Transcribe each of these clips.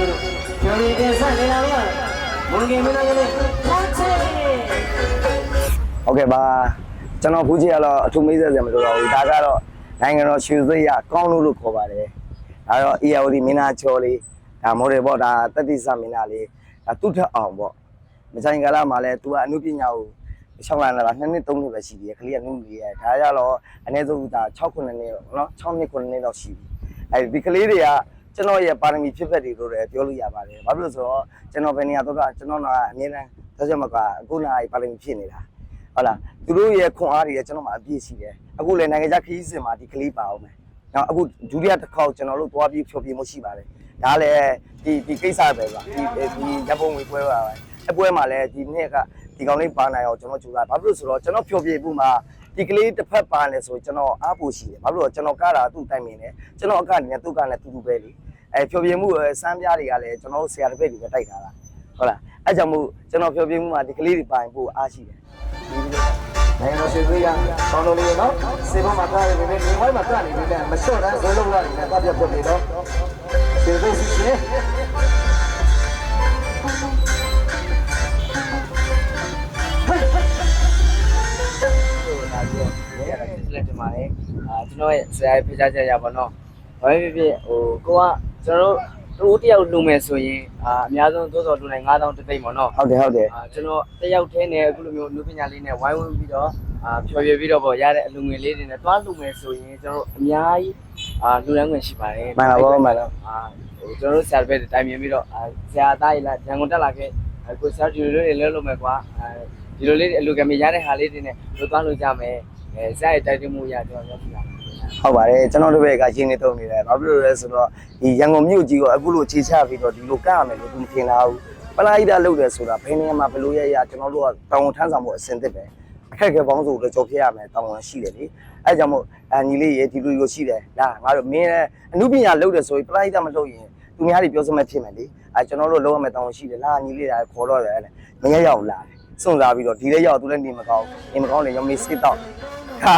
ဆိုင်နေကြလို့ကျော်ရည်တဲ့ဆက်နေတာကမွန်ကင်မင်းကလေးပေါ်ချေ ဟုတ်ကဲ့ပါကျွန်တော်ခုကြည့်ရတော့အထူးမေးဆက်စရာမလိုတော့ဘူးဒါကတော့နိုင်ငံတော်ရွှေစိတ်ရကောင်းလို့လို့ခေါ်ပါတယ်ဒါတော့ EAOD မင်းသားချော်လေးဒါမော်ဒယ်ပေါ့ဒါတတိစမင်းသားလေးဒါသူ့ထက်အောင်ပေါ့မဆိုင်ကာလမှာလဲ तू ကအမှုပညာကိုရှောင်းလာတာနှစ်နှစ်သုံးနှစ်ပဲရှိသေးတယ်ကလေးကနုလေးရဒါကြတော့အနည်းဆုံးဒါ6ခုနှစ်နှစ်เนาะ6နှစ်9နှစ်တော့ရှိပြီအဲဒီကလေးတွေက ကျွန်တော်ရဲ့ပါရမီဖြစ်ဖက်တွေလို့လည်းပြောလို့ရပါတယ်ဘာဖြစ်လို့ဆိုတော့ကျွန်တော်ဘယ်နေရာတော့ကကျွန်တော်ကအမြဲတမ်းသက်ချက်မကအခုနာပါရမီဖြစ်နေတာဟုတ်လားသူတို့ရဲ့ခွန်အားတွေလည်းကျွန်တော်မှအပြည့်ရှိတယ်အခုလည်းနိုင်ငံခြားခရီးစဉ်မှာဒီကလေးပါအောင်မယ်နောက်အခုဒုတိယတစ်ခေါက်ကျွန်တော်တို့သွားပြီးဖြောပြမှုရှိပါတယ်ဒါလည်းဒီဒီကိစ္စပဲပါဒီဒီရပ်ပုံဝေပွဲပါပဲအပွဲမှာလည်းဒီနှစ်ကဒီကောင်လေးပါနိုင်အောင်ကျွန်တော်ကြိုးစားဘာဖြစ်လို့ဆိုတော့ကျွန်တော်ဖြောပြမှုမှာ ဒီကလေးတစ်ဖက်ပါလဲဆိုကျွန်တော်အားပို့ရှိတယ်ဘာဖြစ်လို့ကျွန်တော်ကားတာသူ့တိုင်မင်းတယ်ကျွန်တော်အကလည်းသူ့ကလည်းတူတူပဲလေအဲဖြောပြမှုစမ်းပြားတွေကလည်းကျွန်တော်တို့ဆရာတစ်ပည့်တွေပဲတိုက်ထားတာဟုတ်လားအဲကြောင့်မို့ကျွန်တော်ဖြောပြမှုမှာဒီကလေးတွေပါရင်ပို့အားရှိတယ်နိုင်ငံတော်ရှင်သေးရကောင်းလို့လေးနော်စေဘမှာထားရပေမဲ့ဒီဝိုင်းမှာကနေပြီလဲမလျှော့တန်းဇွဲလုံးလာနေနဲ့ပတ်ပြတ်ဖို့နေတော့ရှင်သေးစီရှင် တော့ရတာဖြစ်လက်တင်ပါတယ်အာကျွန်တော်ရဲ့ဆရာရဲ့ဖိချချက်ရပါတော့ဘာပဲဖြစ်ဖြစ်ဟိုကိုကကျွန်တော်တို့တယောက်လူမယ်ဆိုရင်အာအများဆုံးသို့တော်လူနိုင်9000တစ်သိမ့်ပေါ့နော်ဟုတ်တယ်ဟုတ်တယ်အာကျွန်တော်တယောက်တည်းနဲ့အခုလိုမျိုးလူပညာလေးနဲ့ဝိုင်းဝန်းပြီးတော့အာဖြော်ပြပြီးတော့ပေါ့ရတဲ့အလူငွေလေးတွေနဲ့တွားလူမယ်ဆိုရင်ကျွန်တော်တို့အများကြီးအာလူရန်ခွင့်ရှိပါတယ်မှန်ပါဘောမှန်ပါအာဟိုကျွန်တော်တို့ဆရာပဲတိုင်မြင်ပြီးတော့အာဆရာသားကြီးလာရန်ကုန်တက်လာခဲ့ကိုဆရာဒီလိုလေးလဲလို့မယ်ကွာအဲဒီလိုလေးအလူကမြရတဲ့ဟာလေးတွေနဲ့တို့သွားလို့ကြမယ် အဲဆရာရဲ့တိုက်တွန်းမှုရကျွန်တော်ပြောပြတာဟုတ်ပါတယ်ကျွန်တော်တို့ဘက်ကရင်းနေတုံနေတယ်ဘာဖြစ်လို့လဲဆိုတော့ဒီရန်ကုန်မြို့ကြီးကိုအခုလိုခြေချပြီးတော့ဒီလိုကရမယ်လို့သူမထင်တာဘူးပလာဟိတလုပ်တယ်ဆိုတာဘယ်နေရာမှာဘယ်လိုရရကျွန်တော်တို့ကတောင်းဝန်ထမ်းဆောင်ဖို့အဆင်သစ်ပဲအခက်အခဲပေါင်းစုံလည်းကြော်ပြရမယ်တောင်းဝန်ရှိတယ်လေအဲကြောင့်မို့အညီလေးရေဒီလိုလိုရှိတယ်လာငါတို့မင်းလည်းအမှုပညာလုပ်တယ်ဆိုရင်ပလာဟိတမလုပ်ရင်သူများတွေပြောစမဲ့ဖြစ်မယ်လေအဲကျွန်တော်တို့လုပ်ရမယ်တောင်းဝန်ရှိတယ်လာညီလေးကခေါ်တော့တယ်မရရောက်လာတယ်စွန့်စားပြီးတော့ဒီလေးရောက်သူလည်းနေမကောင်းနေမကောင်းလေရောင်မေးစစ်တော့ ဟာ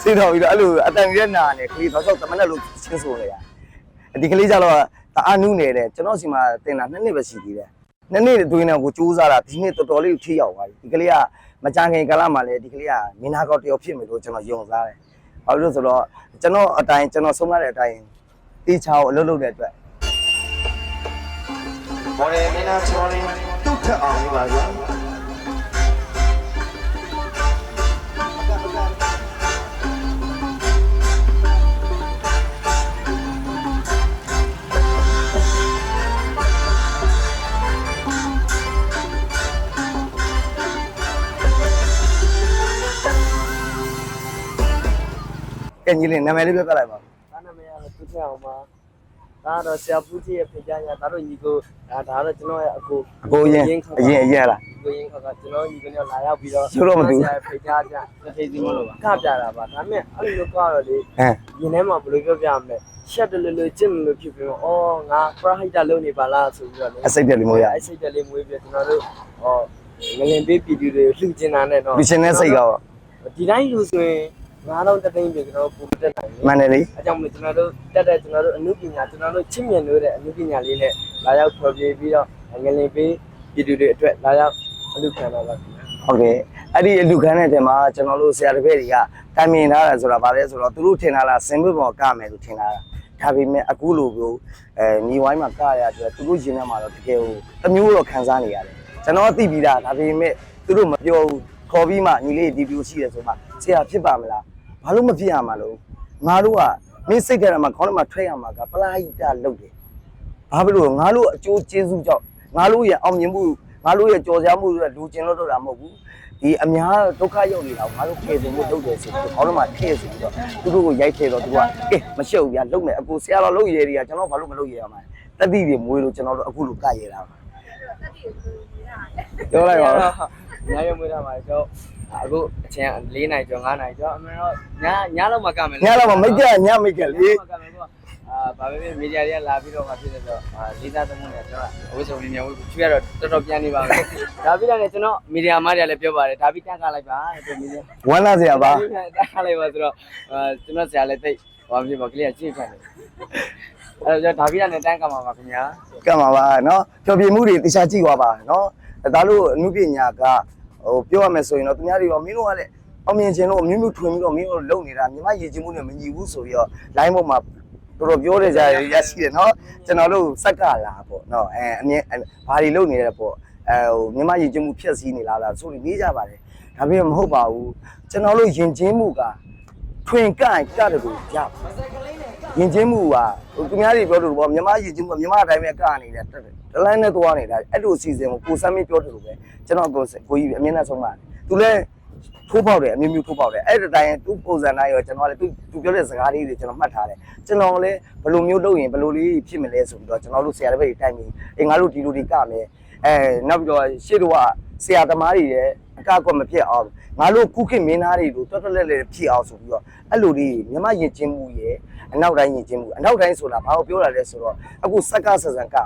စိတ်တော်ပြီးတော့အဲ့လိုအတန်ကြီးနာနေခလီတော့တော့တမန်နဲ့လို့ချင်းဆိုနေရဒီကလေးကြတော့တအားနုနေတယ်ကျွန်တော်စီမှာတင်တာနှစ်နှစ်ပဲရှိသေးတယ်နှစ်နှစ်အတွင်းနဲ့ကိုစူးစမ်းတာဒီနှစ်တော်တော်လေးထိရောက်သွားပြီဒီကလေးကမကြခင်ကာလမှာလည်းဒီကလေးကမင်းသားကောက်တယောက်ဖြစ်မယ်လို့ကျွန်တော်ယုံစားတယ်ဘာလို့လဲဆိုတော့ကျွန်တော်အတိုင်းကျွန်တော်ဆုံးမတဲ့အတိုင်းတေချာကိုအလုပ်လုပ်တဲ့အတွက်မော်ဒယ်မင်းသားချောလေးတုတ်ထက်အောင်ပါဗျာ ကဲညီလေးနာမည်လေးပြောပြလိုက်ပါဒါနာမည်ကတော့သူထက်အောင်ပါဒါတော့ဆရာပူကြီးရဲ့ဖိချရဒါတော့ညီကိုဒါဒါတော့ကျွန်တော်ရဲ့အကိုအကိုရင်အရင်အရင်လားကိုရင်ခါကကျွန်တော်ညီကနေလာရောက်ပြီးတော့ကျိုးတော့မသိဘူးဆရာဖိချကြတစ်ထိပ်စီမလို့ပါကပြတာပါဒါပေမဲ့အဲ့လိုကတော့လေဟမ်ရင်ထဲမှာဘယ်လိုပြောပြမလဲရှက်တယ်လို့လို့ကျင့်လို့ဖြစ်ပြီးတော့အော်ငါပရဟိတလုပ်နေပါလားဆိုပြီးတော့လေအစိတ်တယ်လေးမျိုးရအဲ့စိတ်တယ်လေးမွေးပြီးကျွန်တော်တို့ဟောငလင်ပေးပြည်သူတွေလှူကျင်တာနဲ့တော့လူချင်းတဲ့စိတ်ကောဒီတိုင်းလူဆိုရင် 9000တသိန်းပြကျွန်တော်ပုံတက်နိုင်တယ်မှန်တယ်လေအဲကြောင့်မလို့ကျွန်တော်တို့တက်တဲ့ကျွန်တော်တို့အမှုပညာကျွန်တော်တို့ချစ်မြတ်လို့တဲ့အမှုပညာလေးနဲ့လာရောက်ဖော်ပြပြီးတော့ငလင်ပေးပြည်သူတွေအတွက်လာရောက်အလုပ်ခံတော့ပါခင်ဗျာဟုတ်ကဲ့အဲ့ဒီအလူခန်းတဲ့တဲမှာကျွန်တော်တို့ဆရာတစ်ပည့်တွေကတိုင်မြင်ထားတာဆိုတာဗါလဲဆိုတော့သူတို့ထင်တာလားစင်ပွပေါ်ကမယ်လို့ထင်တာလားဒါပေမဲ့အခုလိုမျိုးအဲညီဝိုင်းမှာကရတဲ့သူတို့ရင်ထဲမှာတော့တကယ်ဟိုတစ်မျိုးတော့ခံစားနေရတယ်ကျွန်တော်သိပြီးသားဒါပေမဲ့သူတို့မပြောဘူးခေါ်ပြီးမှညီလေးဒီပြိုရှိတယ်ဆိုမှဆရာဖြစ်ပါမလား ဘာလို့မဖြစ်ရမှာလို့ငါတို့ကမင်းစိတ်ထဲမှာခေါင်းထဲမှာထွက်ရမှာကပလာဟိတလုပ်တယ်ဘာဖြစ်လို့ငါတို့အကျိုးကျေးဇူးကြောင့်ငါတို့ရဲ့အောင်မြင်မှုငါတို့ရဲ့ကြော်စရာမှုတွေလူကျင်လို့တော့တာမဟုတ်ဘူးဒီအများဒုက္ခရောက်နေတာကိုငါတို့ဖြည့်စုံဖို့လုပ်တယ်ဆိုပြီးခေါင်းထဲမှာထည့်စီပြီးတော့သူတို့ကိုရိုက်ထည့်တော့သူကကဲမရှုပ်ဘူးဗျာလုပ်မယ်အကိုဆရာတော်လုပ်ရည်တွေကကျွန်တော်ဘာလို့မလုပ်ရရမှာလဲတတိတွေမွေးလို့ကျွန်တော်တို့အခုလိုကရတာပါပြောလိုက်ပါဦးညရုံမွေးတာပါကျော် အခုအချိန်၄နိုင်ကျော်၅နိုင်ကျော်အမှန်တော့ညညလောက်မှကမယ်ညတော့မမိတ်ကညမိတ်ကလေအာဘာပဲဖြစ်မီဒီယာတွေကလာပြီးတော့မှဖြစ်နေတော့အာလေးစားသမှုနဲ့ကျွန်တော်အဝိဆုံလေးမြန်ဝေးချွေးရတော့တော်တော်ပြန်နေပါမယ်ဒါပြီးတော့လည်းကျွန်တော်မီဒီယာမတွေကလည်းပြောပါတယ်ဒါပြီးတန်းခါလိုက်ပါတဲ့မီဒီယာဝမ်းလာစရာပါတန်းခါလိုက်ပါဆိုတော့အာကျွန်တော်ဆရာလည်းတိတ်ဘာဖြစ်ပါကလေးကကြည့်ခံတယ်အဲ့တော့ဒါပြီးတာနဲ့တန်းကမှာပါခင်ဗျာကတ်မှာပါနော်ဖြောပြမှုတွေတခြားကြည့်သွားပါနော်ဒါလို့အမှုပညာက ဟိုပြောရမယ်ဆိုရင်တော့သူများတွေရောမင်းတို့ကလည်းအောင်မြင်ခြင်းလို့အမျိုးမျိုးထွင်ပြီးတော့မင်းတို့လုံနေတာမြမရည်ချင်းမှုနဲ့မညီဘူးဆိုပြီးတော့ line ပေါ်မှာတော်တော်ပြောနေကြရရရှိတယ်နော်ကျွန်တော်တို့စက်ကလာပေါ့နော်အဲအမြင်ဘာတွေလုံနေလဲပေါ့အဲဟိုမြမရည်ချင်းမှုဖြစ်စည်းနေလားလားဆိုပြီးနေကြပါတယ်ဒါပေမဲ့မဟုတ်ပါဘူးကျွန်တော်တို့ယဉ်ကျေးမှုကထွင်ကန့်ကြတယ်လို့ရပါယဉ်ကျေးမှုကဟိုသူများတွေပြောလို့ပေါ့မြမယဉ်ကျေးမှုမြမအတိုင်းပဲကနေတယ်တ လန်းနဲ့သွားနေတာအဲ့လိုအစီအစဉ်ကိုကိုစမ်းမင်းပြောတယ်လို့ပဲကျွန်တော်ကိုကိုကြီးအမြင်နဲ့ဆုံးပါတယ်သူလည်းထိုးပေါက်တယ်အမျိုးမျိုးထိုးပေါက်တယ်အဲ့ဒီတိုင်းသူပုံစံတိုင်းရောကျွန်တော်လည်းသူသူပြောတဲ့စကားလေးတွေကျွန်တော်မှတ်ထားတယ်ကျွန်တော်လည်းဘယ်လိုမျိုးလုပ်ရင်ဘယ်လိုလေးဖြစ်မလဲဆိုပြီးတော့ကျွန်တော်တို့ဆရာတစ်ပည့်တွေတိုင်ပြီးအေးငါတို့ဒီလိုတွေကမယ်အဲနောက်ပြီးတော့ရှေ့တော့ဆရာသမားတွေရဲ့အကကွက်မဖြစ်အောင်ငါတို့ခုခေတ်မင်းသားတွေတို့တော်တော်လေးလေးဖြစ်အောင်ဆိုပြီးတော့အဲ့လိုလေးမြမရင်ချင်းမှုရဲ့အနောက်တိုင်းရင်ချင်းမှုအနောက်တိုင်းဆိုတာဘာကိုပြောတာလဲဆိုတော့အခုစက္ကဆဆန်က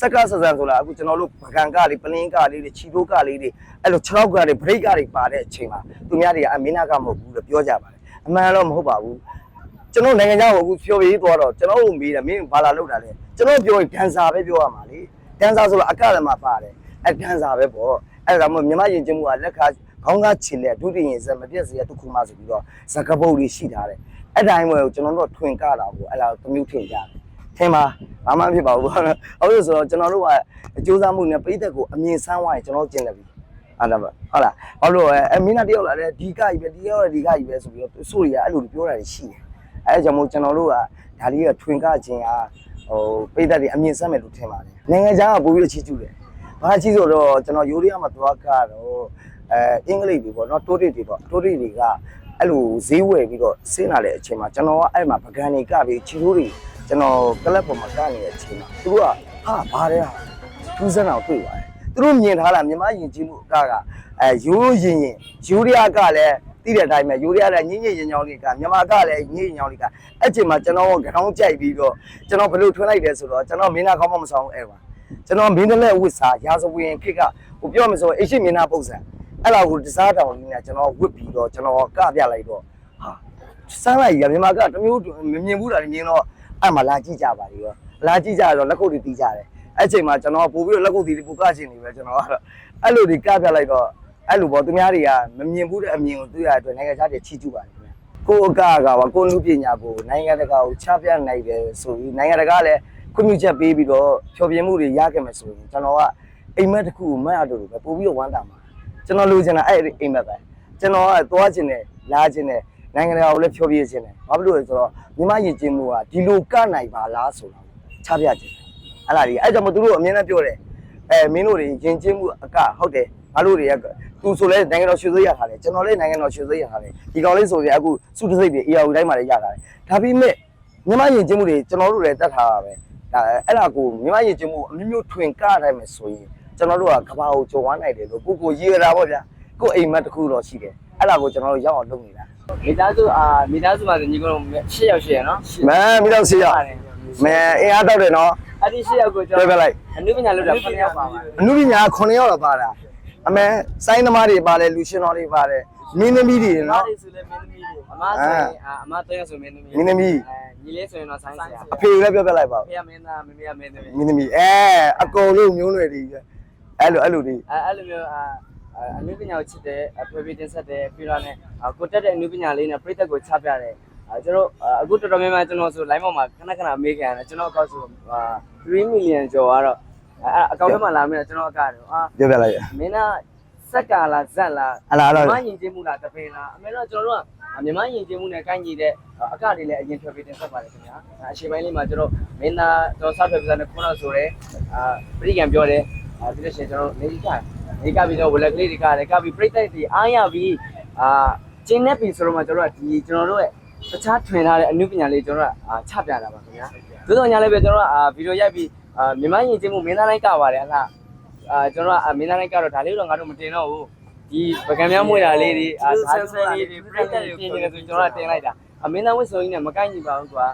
စက္ကဆဆန်ဆိုတာအခုကျွန်တော်တို့ပကံကလေးပလင်းကလေးတွေခြီတိုးကလေးတွေအဲ့လို6ကလေးဘရိတ်ကလေးပါတဲ့အချိန်မှာသူများတွေကအမင်းနာကမဟုတ်ဘူးလို့ပြောကြပါတယ်အမှန်တော့မဟုတ်ပါဘူးကျွန်တော်နိုင်ငံခြားကိုအခုဖြော်ပြီးသွားတော့ကျွန်တော်တို့မေးတယ်မင်းဘာလာလောက်တာလဲကျွန်တော်ပြောရင်ဒန်ဆာပဲပြောရမှာလေဒန်ဆာဆိုတော့အကလည်းမပါတယ်အဲဒန်ဆာပဲပေါ့အဲ့ဒါမှမြမရင်ချင်းမှုကလက်ခါခေါင်းသားချင်လက်ဒုတိယဇက်မပြည့်စရာတစ်ခုမှဆိုပြီးတော့ဇကပုတ်တွေရှိထားတယ်အဲ့တိုင်းပဲကျွန်တော်တို့ထွင်ကတာကိုအဲ့ဒါသမျိုးထင်ကြတယ် ထင်ပါဘာမှမဖြစ်ပါဘူးဟုတ်လို့ဆိုတော့ကျွန်တော်တို့ကအကျိုးစားမှုနဲ့ပြိသက်ကိုအမြင်ဆန်းသွားရင်ကျွန်တော်ကျင်တယ်ပြီဟုတ်လားဟုတ်လားဘာလို့လဲအမင်းနာတယောက်လာတယ်ဒီကကြီးပဲဒီရောက်ဒီကကြီးပဲဆိုပြီးတော့ဆိုရအဲ့လိုပြောတာရှိတယ်အဲကြောင့်မို့ကျွန်တော်တို့ကဒါလေးကထွင်ကခြင်းအားဟိုပြိသက်တွေအမြင်ဆန်းမယ်လို့ထင်ပါတယ်နိုင်ငံခြားကပို့ပြီးတော့ချီးကျူးတယ်ဘာချီးဆိုတော့ကျွန်တော်ယူရီးယားမှာသွားကတော့အဲအင်္ဂလိပ်တွေပေါ့နော်တိုးတစ်တွေပေါ့တိုးတစ်တွေကအဲ့လိုဈေးဝယ်ပြီးတော့ဆင်းလာတဲ့အချိန်မှာကျွန်တော်ကအဲ့မှာပကံတွေကပြီးချီထိုးတွေ ကျွန်တော်ကလပ်ပေါ်မှာကနေတဲ့အချိန်မှာသူတို့ကဟာဘာလဲဟာထူးဆန်းအောင်တွေ့ပါတယ်သူတို့မြင်ထားတာမြမယဉ်ကျေးမှုအကကအဲရိုးရင်ရင်ယူရီးယားကလည်းသိတဲ့အတိုင်းပဲယူရီးယားလည်းညင်ညင်ညင်ညောင်းလေးကမြန်မာကလည်းညင်ညင်ညောင်းလေးကအဲ့ချိန်မှာကျွန်တော်ကခေါင်းကြိုက်ပြီးတော့ကျွန်တော်ဘယ်လိုထွန်းလိုက်တယ်ဆိုတော့ကျွန်တော်မင်းသားခေါင်းမမဆောင်အဲ့ပါကျွန်တော်မင်းတလက်ဝစ်စာရာဇဝင်ခစ်ကဟိုပြောမယ်ဆိုရင်အရှိမင်းသားပုံစံအဲ့လောက်ကိုတစားတောင်လေးနဲ့ကျွန်တော်ဝစ်ပြီးတော့ကျွန်တော်ကပြလိုက်တော့ဟာစမ်းလိုက်ရမြန်မာကတမျိုးမမြင်ဘူးတာမြင်တော့ အဲ့မှာလာကြည့်ကြပါလေရောလာကြည့်ကြတော့လက်ကုပ်တွေတီးကြတယ်အဲ့ချိန်မှာကျွန်တော်ပို့ပြီးတော့လက်ကုပ်တီးတွေပို့ကချင်နေပဲကျွန်တော်ကတော့အဲ့လိုတွေကပြလိုက်တော့အဲ့လိုပေါ့သူများတွေကမမြင်ဘူးတဲ့အမြင်ကိုတွေ့ရတဲ့အတွက်နိုင်ငံခြားတွေချီးကျူးပါတယ်ခင်ဗျကိုအကကပါကိုလူပညာကိုနိုင်ငံတကာကိုချပြနိုင်တယ်ဆိုပြီးနိုင်ငံတကာလည်းခွင့်ပြုချက်ပေးပြီးတော့ဖြောပြမှုတွေရခဲ့မယ်ဆိုရင်ကျွန်တော်ကအိမ်မက်တစ်ခုကိုမတ်အတူတူပဲပို့ပြီးတော့ဝမ်းတာမှာကျွန်တော်လိုချင်တာအဲ့ဒီအိမ်မက်ပဲကျွန်တော်ကသွားချင်တယ်လာချင်တယ် နိုင်ငံတကာကိုလည်းဖြောပြခြင်းတယ်ဘာဖြစ်လို့လဲဆိုတော့မြမယဉ်ကျေးမှုကဒီလိုကနိုင်ပါလားဆိုတာချပြခြင်းအဲ့ဒါကြီးအဲ့ကြောင့်မသူတို့အမြင်နဲ့ပြောတယ်အဲမင်းတို့တွေယဉ်ကျေးမှုအကဟုတ်တယ်ငါတို့တွေကသူဆိုလဲနိုင်ငံတော်ရွှေသွေးရထားတယ်ကျွန်တော်လည်းနိုင်ငံတော်ရွှေသွေးရထားတယ်ဒီကောင်လေးဆိုရင်အခုစုတစိတ်တွေ AR တိုင်းမှာလည်းရထားတယ်ဒါပေမဲ့မြမယဉ်ကျေးမှုတွေကျွန်တော်တို့လည်းတတ်ထားတာပဲဒါအဲ့ဒါကိုမြမယဉ်ကျေးမှုအမျိုးမျိုးထွင်ကနိုင်မယ်ဆိုရင်ကျွန်တော်တို့ကကဘာကိုကြော်ဝမ်းနိုင်တယ်လို့ကိုကိုရည်ရတာပေါ့ဗျာကိုအိမ်မက်တစ်ခုတော့ရှိတယ်အဲ့ဒါကိုကျွန်တော်တို့ရောက်အောင်လုပ်နေတာ မိသားစုအာမိသားစုမှာဆိုညီကောင်၈ယောက်ရှိရနော်မန်ပြီးတော့စီရမဲအင်အားတောက်တယ်နော်အဲ့ဒီ၈ယောက်ကိုကျွန်ပြောတော်ပြလိုက်အနုပညာလုပ်တာ9ယောက်ပါပါအနုပညာ9ယောက်တော့ပါတာအမဲစိုင်းသမားတွေပါတယ်လူရှင်တော်တွေပါတယ်မင်းသမီးတွေနော်နော်ဆိုလည်းမင်းသမီးတွေအမဆိုရင်အာအမ၃ယောက်ဆိုမင်းသမီးမင်းသမီးအဲညီလေးဆိုရင်တော့ဆိုင်းဆရာအဖေကိုလည်းပြောပြလိုက်ပါဖေကမင်းသားမမေကမင်းသမီးမင်းသမီးအဲအကုန်လုံးမျိုးနွယ်တွေအဲ့လိုအဲ့လိုတွေအဲအဲ့လိုမျိုးအာ အနုပညာကိုချစ်တယ်အဖေဖေတင်ဆက်တယ်ပြီးတော့လည်းကိုတက်တဲ့အနုပညာလေးနဲ့ပြိသက်ကိုချပြတယ်အဲကျွန်တော်အခုတော်တော်များများကျွန်တော်ဆို line ပေါ်မှာခဏခဏမေးခံရတယ်ကျွန်တော်အကောက်ဆို3 million ကျော်ကတော့အဲအကောက်ထဲမှာလာမယ်ကျွန်တော်အကောက်တယ်အာပြောပြလိုက်မင်းကစက်ကာလားဇက်လားအလားအဲ့မြလိုမယဉ်ကျေးမှုလားတပင်လားအမေတော့ကျွန်တော်တို့ကမြမယဉ်ကျေးမှုနဲ့ကိုင်းညီတဲ့အကတွေလည်းအရင်ထွက်ပြီးတင်ဆက်ပါတယ်ခင်ဗျာအရှိပိုင်းလေးမှာကျွန်တော်မင်းသားကျွန်တော်ဆောက်ထွက်ပြီးသားနဲ့ခုနကဆိုရဲအာပြိကံပြောတယ်အာဒီလိုရှင်ကျွန်တော်နေက နေကပြီးတော့ဝလက်ကလေးတွေကလည်းကပြီးပြိတိုက်တွေအားရပြီးအာကျင်းနေပြီဆိုတော့မှကျွန်တော်တို့ကဒီကျွန်တော်တို့ရဲ့တခြားထွင်ထားတဲ့အမှုပညာလေးကျွန်တော်တို့ကအာချပြတာပါခင်ဗျာသို့တော်ညာလည်းပဲကျွန်တော်တို့ကအာဗီဒီယိုရိုက်ပြီးအာမြမယဉ်ကျေးမှုမင်းသားလိုက်ကပါတယ်အလားအာကျွန်တော်ကမင်းသားလိုက်ကတော့ဒါလေးတော့ငါတို့မတင်တော့ဘူးဒီပကံများမွေတာလေးတွေအာဒါဆန်လေးတွေပြိတ္တတွေပြင်နေတယ်ဆိုကျွန်တော်ကတင်လိုက်တာအမင်းသားဝစ်စုံကြီးနဲ့မကိုက်ညီပါဘူးကွာ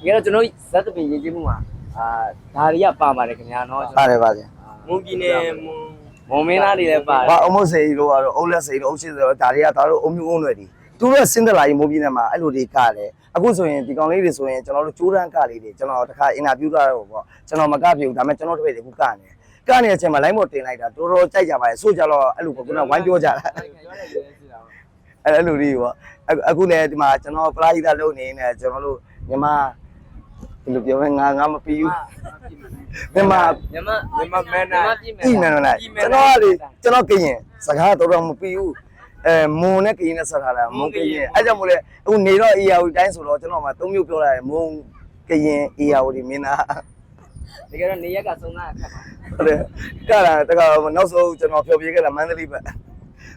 ဒီကတော့ကျွန်တော်ဇက်တပင်ရင်ကျေးမှုမှာအာဒါတွေကပါပါတယ်ခင်ဗျာနော်ပါတယ်ပါတယ်မွန်ပြည်နယ်မွန် မွန်မင်းသားတွေလည်းပါတယ်ဘာအမုတ်စိတို့ကတော့အုတ်လက်စိတို့အုတ်ရှိဆိုတော့ဒါတွေကဒါတို့အုံမျိုးအုံးတွေဒီသူတို့စင်းသက်လာရင်မိုးပြင်းထဲမှာအဲ့လိုတွေကတယ်အခုဆိုရင်ဒီကောင်လေးတွေဆိုရင်ကျွန်တော်တို့ကြိုးတန်းကလေးတွေကျွန်တော်တခါအင်တာဗျူးထားတော့ပေါ့ကျွန်တော်မကပြဘူးဒါပေမဲ့ကျွန်တော်တို့တွေအခုကနေကနေတဲ့အချိန်မှာ line ပေါ်တင်လိုက်တာတော်တော်ကြိုက်ကြပါရဲ့ဆိုကြတော့အဲ့လိုပေါ့ခုနဝိုင်းပြောကြတာအဲ့အဲ့လိုလေးပေါ့အခုအခုလည်းဒီမှာကျွန်တော်ပလာဟိတလုပ်နေနေကျွန်တော်တို့မြန်မာဘယ်လိုပြောမလဲငါငါမပြီးဘူး မြန်မာမြမမြမမန်နာပြည်ပြည်မယ်နော်ကျွန်တော်ကလေကျွန်တော်ကရင်စကားတော်တော်မပြီးဘူးအဲမွန်နဲ့ကရင်နဲ့ဆက်ထားတာမွန်ကရင်အဲ့ကြောင့်မို့လဲအခုနေတော့ AR တိုင်းဆိုတော့ကျွန်တော်မှသုံးမျိုးပြောလာတယ်မွန်ကရင် AR ဒီမင်းသားတကယ်တော့နေရက်ကသုံးသားအခက်ပါဟုတ်တယ်ကလာတခါနောက်ဆုံးကျွန်တော်ဖြောပြခဲ့တာမန္တလေးပဲ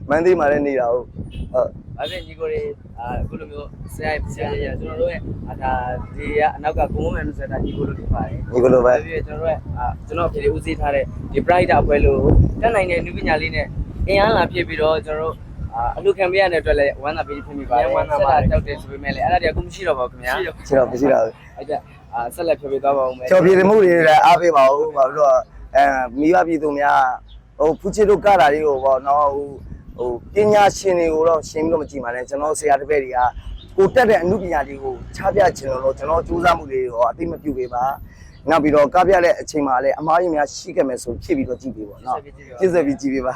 မန္တလေးမှာလည်းနေတာဟုတ် ဟုတ်အဲ့ဒါညီကိုတွေအခုလိုမျိုးဆရာဆရာရကျွန်တော်တို့ရဲ့ဒါဒီကအနောက်ကကိုမမယ်လို့ဆိုတာညီကိုတို့ဖြစ်ပါတယ်ဒီလိုပဲပြီးကျွန်တော်တို့ကျွန်တော်အဖြစ်ဦးစီးထားတဲ့ဒီ brighter အဖွဲ့လို့တက်နိုင်တဲ့နုပညာလေးနဲ့အင်အားလာဖြစ်ပြီးတော့ကျွန်တော်တို့အလူခံပေးရတဲ့အတွက်လည်းဝမ်းသာပေးဖြစ်မိပါတယ်ဆက်တာတောက်တယ်ဆိုပေမဲ့လည်းအဲ့ဒါတည်းကမရှိတော့ပါဘူးခင်ဗျာခြေတော့မရှိတော့ဘူးအဲ့ဒါဆက်လက်ဖြေပေးသွားပါဦးမယ်ကျော်ပြည်မှုတွေလည်းအားပေးပါဦးဘာလို့လဲအဲမိဘပြည်သူများဟိုဖူချီတို့ကတာတွေကိုပေါ့နော်ဟို ဟိုပညာရှင်တွေကိုတော့ရှင်းပြီးတော့မကြည့်ပါနဲ့ကျွန်တော်ဆရာတစ်ပည့်တွေကကိုတက်တဲ့အမှုပညာတွေကိုချပြချင်လို့ကျွန်တော်စူးစမ်းမှုတွေရောအသိမပြုပေးပါနောက်ပြီးတော့ကပြတဲ့အချိန်မှာလည်းအမားကြီးများရှိခဲ့မယ်ဆိုဖြစ်ပြီးတော့ကြည့်ပေးပါနော်ပြည့်စက်ပြီးကြည့်ပေးပါ